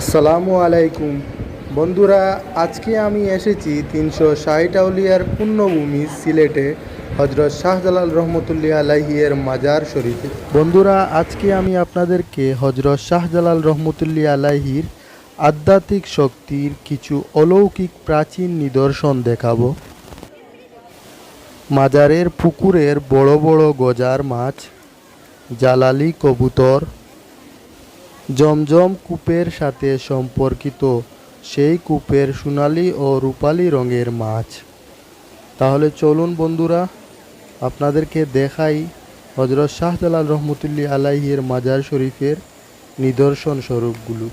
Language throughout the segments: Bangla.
আসসালামু আলাইকুম। বন্ধুরা, আজকে আমি এসেছি তিনশো ষাট আউলিয়ার পুণ্যভূমি সিলেটে হজরত শাহজালাল রহমতুল্লাহ আলাহিয়ের মাজার শরীফে। বন্ধুরা, আজকে আমি আপনাদেরকে হজরত শাহজালাল রহমতুল্লাহ আলাহির আধ্যাত্মিক শক্তির কিছু অলৌকিক প্রাচীন নিদর্শন দেখাবো। মাজারের পুকুরের বড় বড় গজার মাছ, জালালি কবুতর জমজম কূপের সাথে সম্পর্কিত, সেই কূপের সোনালি ও রূপালি রঙের মাছ। তাহলে চলুন বন্ধুরা, আপনাদেরকে দেখাই হজরত শাহজালাল রহমতুল্লি আলাইহির মাজার শরীফের নিদর্শন স্বরূপগুলো।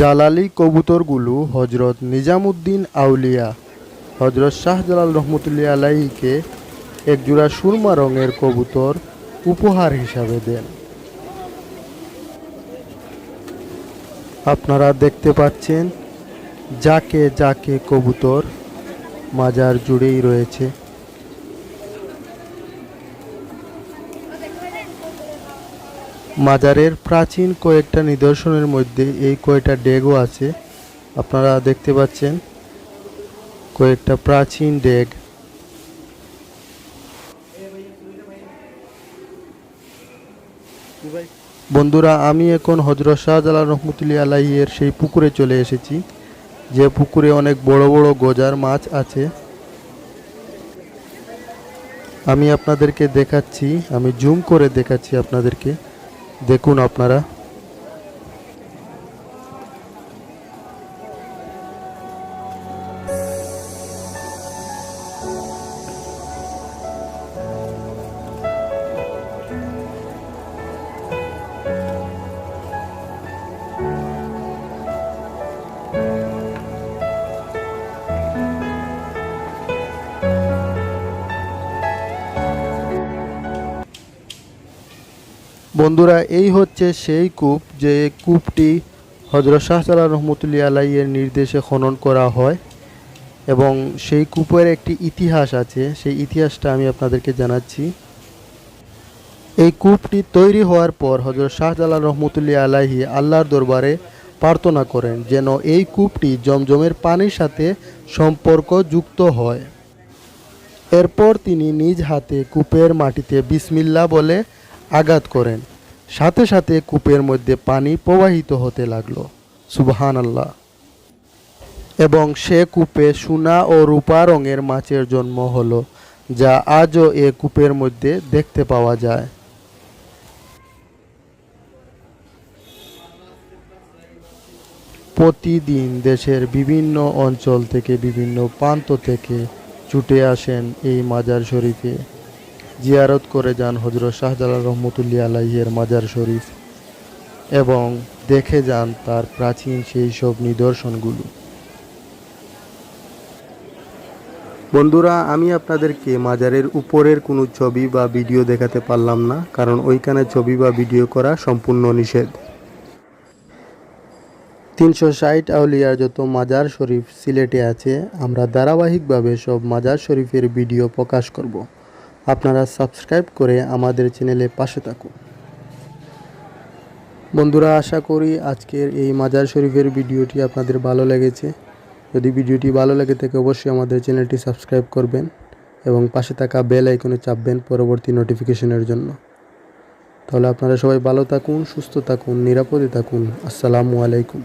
জালালি কবুতরগুলো হজরত নিজামুদ্দিন আউলিয়া হজরত শাহজালাল রহমতুল্লাহ আলাইকে একজোড়া সুরমা রঙের কবুতর উপহার হিসাবে দেন। আপনারা দেখতে পাচ্ছেন যাকে যাকে কবুতর মাজার জুড়েই রয়েছে। মাজারের প্রাচীন কয়েকটা নিদর্শনের মধ্যে এই কয়টা ডেগও আছে। আপনারা দেখতে পাচ্ছেন কয়েকটা প্রাচীন ডেগ। বন্ধুরা, আমি এখন হজরত শাহজালাল রহমতুল্লাহ আলাইয়ের সেই পুকুরে চলে এসেছি, যে পুকুরে অনেক বড় বড় গজার মাছ আছে। আমি আপনাদেরকে দেখাচ্ছি, আমি জুম করে দেখাচ্ছি আপনাদেরকে। দেখুন আপনারা বন্ধুরা, এই হচ্ছে সেই কূপ যে কূপটি হজরত শাহজালাল রহমতুল্লাহ আলাইয়ের নির্দেশে খনন করা হয় এবং সেই কূপের একটি ইতিহাস আছে। সেই ইতিহাসটা আমি আপনাদেরকে জানাচ্ছি। এই কূপটি তৈরি হওয়ার পর হজরত শাহজালাল রহমতুল্লাহ আলাহি আল্লাহর দরবারে প্রার্থনা করেন যেন এই কূপটি জমজমের পানির সাথে সম্পর্ক যুক্ত হয়। এরপর তিনি নিজ হাতে কূপের মাটিতে বিসমিল্লা বলে আঘাত করেন। সাথে সাথে কূপের মধ্যে পানি প্রবাহিত হতে লাগল। সুবহান আল্লাহ এবং সে কূপে সোনা ও রূপা রঙের মাছের জন্ম হলো, যা আজও এ কূপের মধ্যে দেখতে পাওয়া যায়। প্রতিদিন দেশের বিভিন্ন অঞ্চল থেকে বিভিন্ন প্রান্ত থেকে ছুটে আসেন এই মাজার শরীফে। জিয়ারত করে যান হজরত শাহজালাল রহমতুল্লাহ আলাইয়ের মাজার শরীফ এবং দেখে যান তার প্রাচীন সেই সব নিদর্শনগুলো। বন্ধুরা, আমি আপনাদেরকে মাজারের উপরের কোনো ছবি বা ভিডিও দেখাতে পারলাম না, কারণ ওইখানে ছবি বা ভিডিও করা সম্পূর্ণ নিষেধ। তিনশো ষাট আউলিয়ার যত মাজার শরীফ সিলেটে আছে, আমরা ধারাবাহিকভাবে সব মাজার শরীফের ভিডিও প্রকাশ করব। আপনারা সাবস্ক্রাইব করে আমাদের চ্যানেলে পাশে থাকুন। বন্ধুরা, আশা করি আজকের এই মাজার শরীফের ভিডিওটি আপনাদের ভালো লেগেছে। যদি ভিডিওটি ভালো লেগে থাকে, অবশ্যই আমাদের চ্যানেলটি সাবস্ক্রাইব করবেন এবং পাশে থাকা বেল আইকনে চাপবেন পরবর্তী নোটিফিকেশনের জন্য। তাহলে আপনারা সবাই ভালো থাকুন, সুস্থ থাকুন, নিরাপদে থাকুন। আসসালামু আলাইকুম।